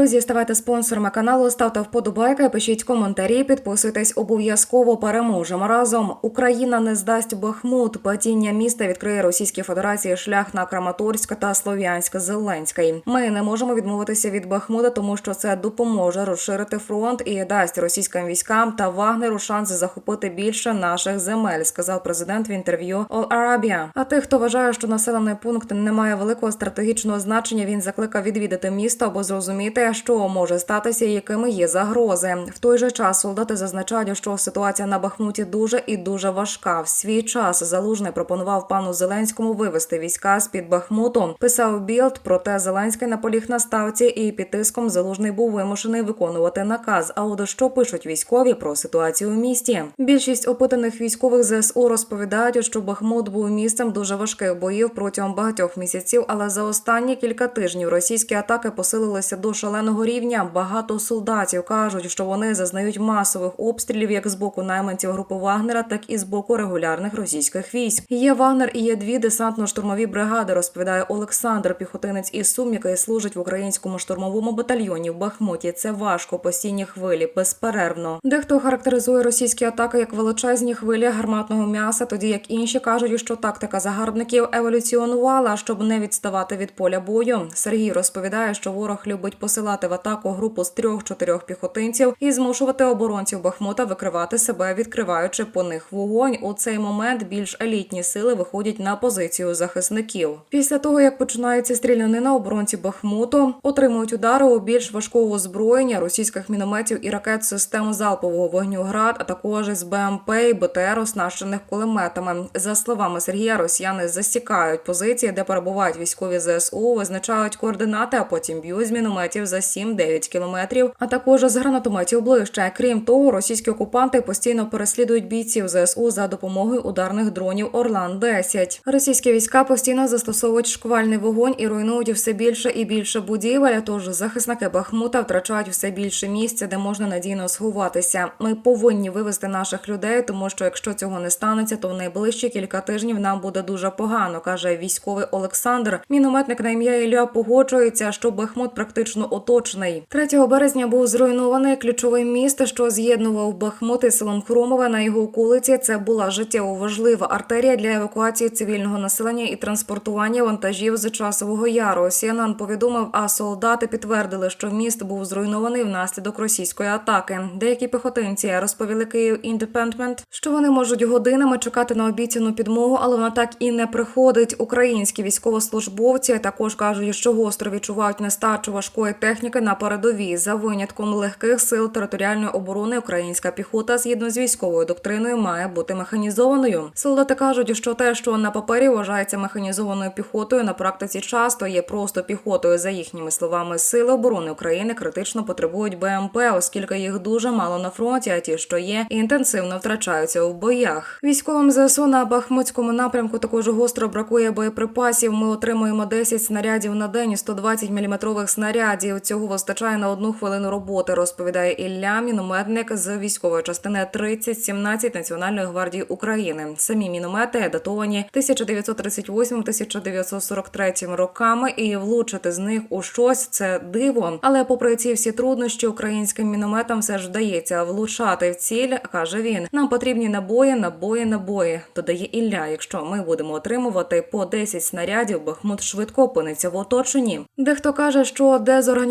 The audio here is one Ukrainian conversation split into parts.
Друзі, ставайте спонсорами каналу, ставте вподобайки, пишіть коментарі, підписуйтесь обов'язково. Переможемо разом. Україна не здасть Бахмут. Падіння міста відкриє Російській Федерації шлях на Краматорськ та Слов'янськ Зеленський. Ми не можемо відмовитися від Бахмута, тому що це допоможе розширити фронт і дасть російським військам та Вагнеру шанс захопити більше наших земель, сказав президент в інтерв'ю All Arabia. А тих, хто вважає, що населений пункт не має великого стратегічного значення, він закликав відвідати місто або зрозуміти, що може статися, якими є загрози. В той же час солдати зазначають, що ситуація на Бахмуті дуже і дуже важка. В свій час залужний пропонував пану Зеленському вивести війська з під Бахмуту. Писав Білд, проте Зеленський наполіг на ставці, і під тиском залужний був вимушений виконувати наказ. А от що пишуть військові про ситуацію в місті? Більшість опитаних військових ЗСУ розповідають, що Бахмут був місцем дуже важких боїв протягом багатьох місяців, але за останні кілька тижнів російські атаки посилилися до шаленого рівня. Багато солдатів кажуть, що вони зазнають масових обстрілів як з боку найманців групи Вагнера, так і з боку регулярних російських військ. Є Вагнер і є дві десантно-штурмові бригади. Розповідає Олександр, піхотинець із Сум, який служить в українському штурмовому батальйоні в Бахмуті. Це важко постійні хвилі, безперервно. Дехто характеризує російські атаки як величезні хвилі гарматного м'яса, тоді як інші кажуть, що тактика загарбників еволюціонувала, щоб не відставати від поля бою. Сергій розповідає, що ворог любить посилати в атаку групу з трьох-чотирьох піхотинців і змушувати оборонців Бахмута викривати себе, відкриваючи по них вогонь. У цей момент більш елітні сили виходять на позицію захисників. Після того як починається стрілянина, оборонці Бахмуту отримують удари у більш важкого озброєння російських мінометів і ракет систем залпового вогню град, а також з БМП і БТР, оснащених кулеметами. За словами Сергія, росіяни засікають позиції, де перебувають військові ЗСУ, визначають координати, а потім б'ють з мінометів за 7-9 кілометрів, а також з гранатометів ближче. Крім того, російські окупанти постійно переслідують бійців ЗСУ за допомогою ударних дронів Орлан 10 Російські війська постійно застосовують шквальний вогонь і руйнують все більше і більше будівель. Тож захисники Бахмута втрачають все більше місця, де можна надійно сховатися. Ми повинні вивести наших людей, тому що якщо цього не станеться, то в найближчі кілька тижнів нам буде дуже погано, каже військовий Олександр. Мінометник на ім'я Ілля погоджується, що Бахмут практично оточений. 3 березня був зруйнований ключовий міст, що з'єднував Бахмут із селом Хромове на його околиці. Це була життєво важлива артерія для евакуації цивільного населення і транспортування вантажів з часового яру. CNN повідомив, а солдати підтвердили, що міст був зруйнований внаслідок російської атаки. Деякі піхотинці розповіли Київ Індепендмент, що вони можуть годинами чекати на обіцяну підмогу, але вона так і не приходить. Українські військовослужбовці також кажуть, що гостро відчувають нестачу важкої техніки на передовій за винятком легких сил територіальної оборони. Українська піхота згідно з військовою доктриною має бути механізованою. Солдати кажуть, що те, що на папері вважається механізованою піхотою, на практиці часто є просто піхотою. За їхніми словами, сили оборони України критично потребують БМП, оскільки їх дуже мало на фронті. А ті, що є, інтенсивно втрачаються у боях. Військовим ЗСУ на Бахмутському напрямку також гостро бракує боєприпасів. Ми отримуємо 10 снарядів на день, і 120 мм снарядів. Цього вистачає на одну хвилину роботи. Розповідає Ілля, мінометник з військової частини 3017 Національної гвардії України. Самі міномети датовані 1938-1943 роками, і влучити з них у щось це диво. Але попри ці всі труднощі, українським мінометам все ж вдається влучати в ціль, каже він. Нам потрібні набої, набої, набої. Додає Ілля. Якщо ми будемо отримувати по 10 снарядів, Бахмут швидко опиниться в оточенні. Дехто каже, що дезорганізація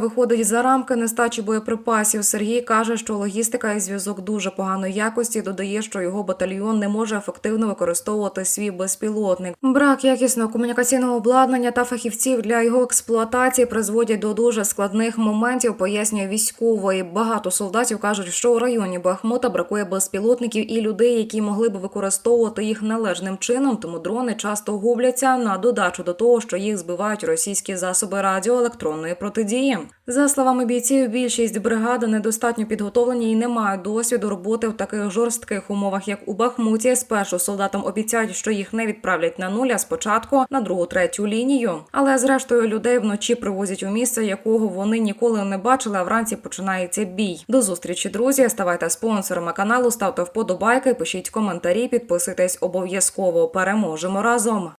виходить за рамки нестачі боєприпасів. Сергій каже, що логістика і зв'язок дуже поганої якості. Додає, що його батальйон не може ефективно використовувати свій безпілотник. Брак якісного комунікаційного обладнання та фахівців для його експлуатації призводять до дуже складних моментів. Пояснює військовий. Багато солдатів кажуть, що у районі Бахмута бракує безпілотників і людей, які могли б використовувати їх належним чином. Тому дрони часто губляться на додачу до того, що їх збивають російські засоби радіоелектронної протидії. За словами бійців, більшість бригади недостатньо підготовлені і не мають досвіду роботи в таких жорстких умовах, як у Бахмуті. Спершу солдатам обіцяють, що їх не відправлять на нуль, а спочатку на другу третю лінію. Але зрештою людей вночі привозять у місце, якого вони ніколи не бачили. А вранці починається бій. До зустрічі, друзі. Ставайте спонсорами каналу, ставте вподобайки, пишіть коментарі, підписуйтесь обов'язково. Переможемо разом.